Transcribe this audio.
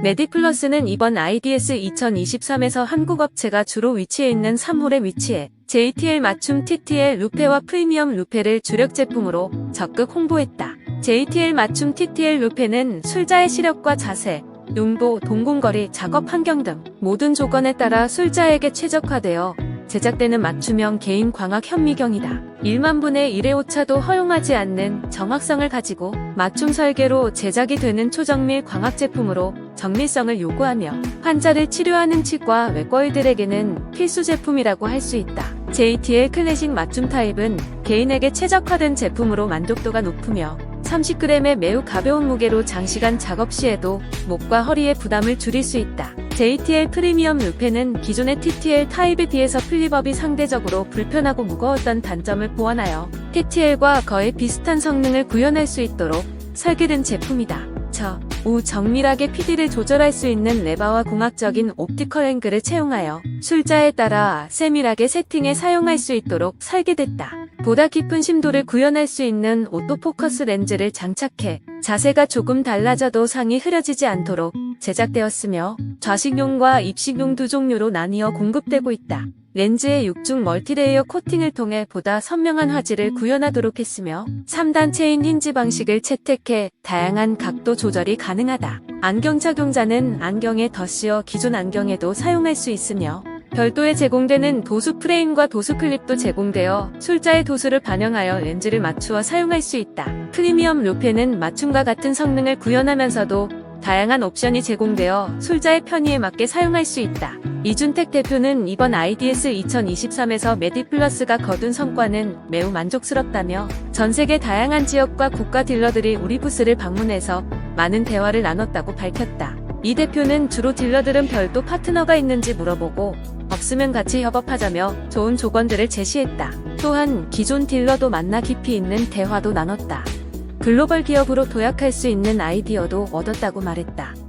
메디플러스는 이번 IDS 2023에서 한국 업체가 주로 위치해 있는 3홀에 위치해 JTL 맞춤 TTL 루페와 프리미엄 루페를 주력 제품으로 적극 홍보했다. JTL 맞춤 TTL 루페는 술자의 시력과 자세, 눈보, 동공거리, 작업 환경 등 모든 조건에 따라 술자에게 최적화되어 제작되는 맞춤형 개인 광학 현미경이다. 1만 분의 1의 오차도 허용하지 않는 정확성을 가지고 맞춤 설계로 제작이 되는 초정밀 광학 제품으로 정밀성을 요구하며 환자를 치료하는 치과 외과의들에게는 필수 제품이라고 할 수 있다. JTL 클래식 맞춤 타입은 개인에게 최적화된 제품으로 만족도가 높으며 30g의 매우 가벼운 무게로 장시간 작업 시에도 목과 허리의 부담을 줄일 수 있다. JTL 프리미엄 루페는 기존의 TTL 타입에 비해서 플립업이 상대적으로 불편하고 무거웠던 단점을 보완하여 TTL과 거의 비슷한 성능을 구현할 수 있도록 설계된 제품이다. 저, 우 정밀하게 PD를 조절할 수 있는 레바와 공학적인 옵티컬 앵글을 채용하여 술자에 따라 세밀하게 세팅해 사용할 수 있도록 설계됐다. 보다 깊은 심도를 구현할 수 있는 오토포커스 렌즈를 장착해 자세가 조금 달라져도 상이 흐려지지 않도록 제작되었으며 좌식용과 입식용 두 종류로 나뉘어 공급되고 있다. 렌즈의 6중 멀티레이어 코팅을 통해 보다 선명한 화질을 구현하도록 했으며 3단 체인 힌지 방식을 채택해 다양한 각도 조절이 가능하다. 안경 착용자는 안경에 덧씌어 기존 안경에도 사용할 수 있으며 별도에 제공되는 도수 프레임과 도수 클립도 제공되어 술자의 도수를 반영하여 렌즈를 맞추어 사용할 수 있다. 프리미엄 루페는 맞춤과 같은 성능을 구현하면서도 다양한 옵션이 제공되어 술자의 편의에 맞게 사용할 수 있다. 이준택 대표는 이번 IDS 2023에서 메디플러스가 거둔 성과는 매우 만족스럽다며 전 세계 다양한 지역과 국가 딜러들이 우리 부스를 방문해서 많은 대화를 나눴다고 밝혔다. 이 대표는 주로 딜러들은 별도 파트너가 있는지 물어보고 없으면 같이 협업하자며 좋은 조건들을 제시했다. 또한 기존 딜러도 만나 깊이 있는 대화도 나눴다. 글로벌 기업으로 도약할 수 있는 아이디어도 얻었다고 말했다.